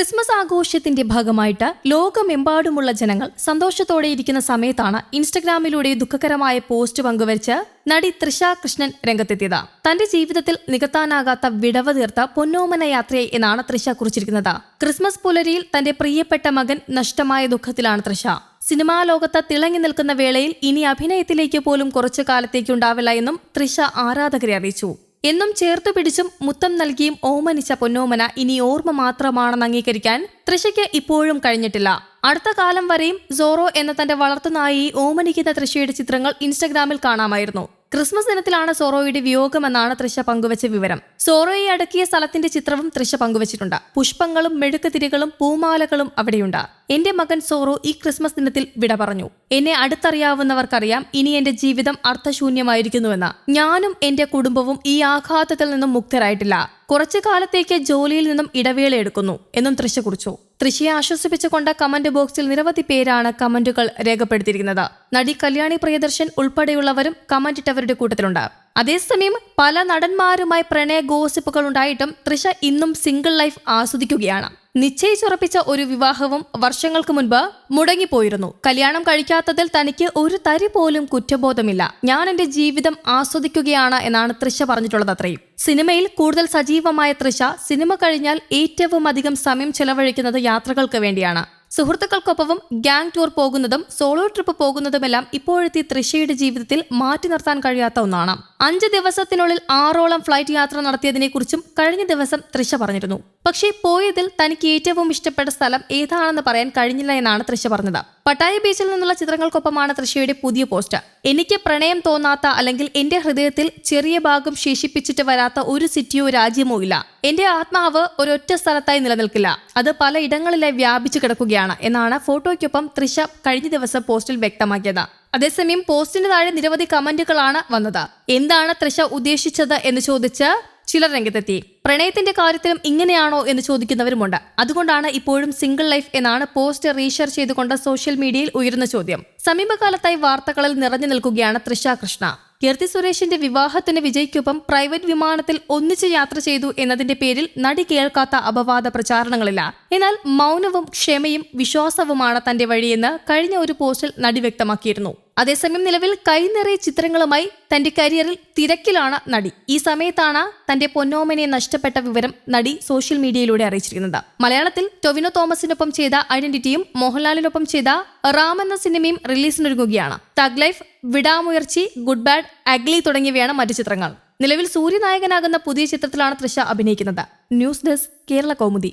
Christmas ആഘോഷത്തിന്റെ ഭാഗമായിട്ട് ലോകമെമ്പാടുമുള്ള ജനങ്ങൾ സന്തോഷത്തോടെ ഇരിക്കുന്ന സമയത്താണ് ഇൻസ്റ്റഗ്രാമിലൂടെ ദുഃഖകരമായ പോസ്റ്റ് പങ്കുവച്ച് നടി തൃഷ കൃഷ്ണൻ രംഗത്തെത്തിയത്. തന്റെ ജീവിതത്തിൽ നികത്താനാകാത്ത വിടവ് തീർത്ത പൊന്നോമന യാത്രയെ എന്നാണ് തൃഷ കുറിച്ചിരിക്കുന്നത്. ക്രിസ്മസ് പുലരിയിൽ തന്റെ പ്രിയപ്പെട്ട മകൻ നഷ്ടമായ ദുഃഖത്തിലാണ് തൃഷ. സിനിമാ ലോകത്ത് തിളങ്ങി നിൽക്കുന്ന വേളയിൽ ഇനി അഭിനയത്തിലേക്ക് പോലും കുറച്ചു കാലത്തേക്ക് ഉണ്ടാവില്ല എന്നും തൃഷ ആരാധകരെ അറിയിച്ചു. എന്നും ചേർത്തു പിടിച്ചും മുത്തം നൽകിയും ഓമനിച്ച പൊന്നോമന ഇനി ഓർമ്മ മാത്രമാണെന്ന് അംഗീകരിക്കാൻ തൃശയ്ക്ക് ഇപ്പോഴും കഴിഞ്ഞിട്ടില്ല. അടുത്ത കാലം വരെയും സോറോ എന്ന തന്റെ വളർത്തുനായി ഓമനിക്കുന്ന തൃശയുടെ ചിത്രങ്ങൾ ഇൻസ്റ്റഗ്രാമിൽ കാണാമായിരുന്നു. ക്രിസ്മസ് ദിനത്തിലാണ് സോറോയുടെ വിയോഗമെന്നാണ് തൃശ പങ്കുവച്ച വിവരം. സോറോയെ അടക്കിയ സ്ഥലത്തിന്റെ ചിത്രവും തൃശ പങ്കുവച്ചിട്ടുണ്ട്. പുഷ്പങ്ങളും മെഴുക്കുതിരികളും പൂമാലകളും അവിടെയുണ്ട്. എന്റെ മകൻ സോറോ ഈ ക്രിസ്മസ് ദിനത്തിൽ വിട പറഞ്ഞു. എന്നെ അടുത്തറിയാവുന്നവർക്കറിയാം ഇനി എന്റെ ജീവിതം അർത്ഥശൂന്യമായിരിക്കുന്നുവെന്ന്. ഞാനും എന്റെ കുടുംബവും ഈ ആഘാതത്തിൽ നിന്നും മുക്തരായിട്ടില്ല. കുറച്ചു കാലത്തേക്ക് ജോലിയിൽ നിന്നും ഇടവേള എടുക്കുന്നു എന്നും തൃശ കുറിച്ചു. തൃശയെ ആശ്വസിപ്പിച്ചുകൊണ്ട് കമന്റ് ബോക്സിൽ നിരവധി പേരാണ് കമന്റുകൾ രേഖപ്പെടുത്തിയിരിക്കുന്നത്. നടി കല്യാണി പ്രിയദർശൻ ഉൾപ്പെടെയുള്ളവരും കമന്റിട്ടവരുടെ കൂട്ടത്തിലുണ്ട്. അതേസമയം പല നടന്മാരുമായി പ്രണയ ഗോസിപ്പുകൾ ഉണ്ടായിട്ടും തൃഷ ഇന്നും സിംഗിൾ ലൈഫ് ആസ്വദിക്കുകയാണ്. നിശ്ചയിച്ചുറപ്പിച്ച ഒരു വിവാഹവും വർഷങ്ങൾക്ക് മുൻപ് മുടങ്ങിപ്പോയിരുന്നു. കല്യാണം കഴിക്കാത്തതിൽ തനിക്ക് ഒരു തരി പോലും കുറ്റബോധമില്ല. ഞാൻ എന്റെ ജീവിതം ആസ്വദിക്കുകയാണ് എന്നാണ് തൃശ പറഞ്ഞിട്ടുള്ളത് അത്രയും. സിനിമയിൽ കൂടുതൽ സജീവമായ തൃശ സിനിമ കഴിഞ്ഞാൽ ഏറ്റവും അധികം സമയം ചെലവഴിക്കുന്നത് യാത്രകൾക്ക് വേണ്ടിയാണ്. സുഹൃത്തുക്കൾക്കൊപ്പവും ഗ്യാങ് ടൂർ പോകുന്നതും സോളോ ട്രിപ്പ് പോകുന്നതുമെല്ലാം ഇപ്പോഴത്തെ തൃശയുടെ ജീവിതത്തിൽ മാറ്റി നിർത്താൻ കഴിയാത്ത ഒന്നാണ്. അഞ്ച് ദിവസത്തിനുള്ളിൽ ആറോളം ഫ്ലൈറ്റ് യാത്ര നടത്തിയതിനെക്കുറിച്ചും കഴിഞ്ഞ ദിവസം തൃശ പറഞ്ഞിരുന്നു. പക്ഷേ പോയതിൽ തനിക്ക് ഏറ്റവും ഇഷ്ടപ്പെട്ട സ്ഥലം ഏതാണെന്ന് പറയാൻ കഴിഞ്ഞില്ല എന്നാണ് തൃശ പറഞ്ഞത്. പട്ടായ ബീച്ചിൽ നിന്നുള്ള ചിത്രങ്ങൾക്കൊപ്പമാണ് തൃശയുടെ പുതിയ പോസ്റ്റ് എനിക്ക് പ്രണയം തോന്നാത്ത അല്ലെങ്കിൽ എന്റെ ഹൃദയത്തിൽ ചെറിയ ഭാഗം ശേഷിപ്പിച്ചിട്ട് വരാത്ത ഒരു സിറ്റിയോ രാജ്യമോ ഇല്ല. എന്റെ ആത്മാവ് ഒരൊറ്റ സ്ഥലത്തായി നിലനിൽക്കില്ല. അത് പല ഇടങ്ങളിലായി വ്യാപിച്ചു കിടക്കുകയാണ് എന്നാണ് ഫോട്ടോയ്ക്കൊപ്പം തൃശ കഴിഞ്ഞ ദിവസം പോസ്റ്റിൽ വ്യക്തമാക്കിയത്. അതേസമയം പോസ്റ്റിന് താഴെ നിരവധി കമന്റുകളാണ് വന്നത്. എന്താണ് തൃശ ഉദ്ദേശിച്ചത് എന്ന് ചോദിച്ച് ചിലർ രംഗത്തെത്തി. പ്രണയത്തിന്റെ കാര്യത്തിലും ഇങ്ങനെയാണോ എന്ന് ചോദിക്കുന്നവരുമുണ്ട്. അതുകൊണ്ടാണ് ഇപ്പോഴും സിംഗിൾ ലൈഫ് എന്നാണ് പോസ്റ്റ് റീഷെയർ ചെയ്തുകൊണ്ട് സോഷ്യൽ മീഡിയയിൽ ഉയരുന്ന ചോദ്യം. സമീപകാലത്തായി വാർത്തകളിൽ നിറഞ്ഞു നിൽക്കുകയാണ് തൃഷ കൃഷ്ണ. കീർത്തി സുരേഷിന്റെ വിവാഹത്തിന് വിജയ്ക്കൊപ്പം പ്രൈവറ്റ് വിമാനത്തിൽ ഒന്നിച്ച് യാത്ര ചെയ്തു എന്നതിന്റെ പേരിൽ നടി കേൾക്കാത്ത അപവാദ പ്രചാരണങ്ങളില്ല. എന്നാൽ മൗനവും ക്ഷമയും വിശ്വാസവുമാണ് തന്റെ വഴിയെന്ന് കഴിഞ്ഞ ഒരു പോസ്റ്റിൽ നടി വ്യക്തമാക്കിയിരുന്നു. അതേസമയം നിലവിൽ കൈനിറയെ ചിത്രങ്ങളുമായി തന്റെ കരിയറിൽ തിരക്കിലാണ് നടി. ഈ സമയത്താണ് തന്റെ പൊന്നോമനെ നഷ്ടപ്പെട്ട വിവരം നടി സോഷ്യൽ മീഡിയയിലൂടെ അറിയിച്ചിരിക്കുന്നത്. മലയാളത്തിൽ ടൊവിനോ തോമസിനൊപ്പം ചെയ്ത ഐഡന്റിറ്റിയും മോഹൻലാലിനൊപ്പം ചെയ്ത റാം എന്ന സിനിമയും റിലീസിനൊരുങ്ങുകയാണ്. Thug life Vidaamuyarchi good bad ugly തുടങ്ങിയവയാണ് മറ്റു ചിത്രങ്ങൾ. നിലവിൽ സൂര്യനായകനാകുന്ന പുതിയ ചിത്രത്തിലാണ് തൃശ അഭിനയിക്കുന്നത്. News desk Kerala Kaumudi.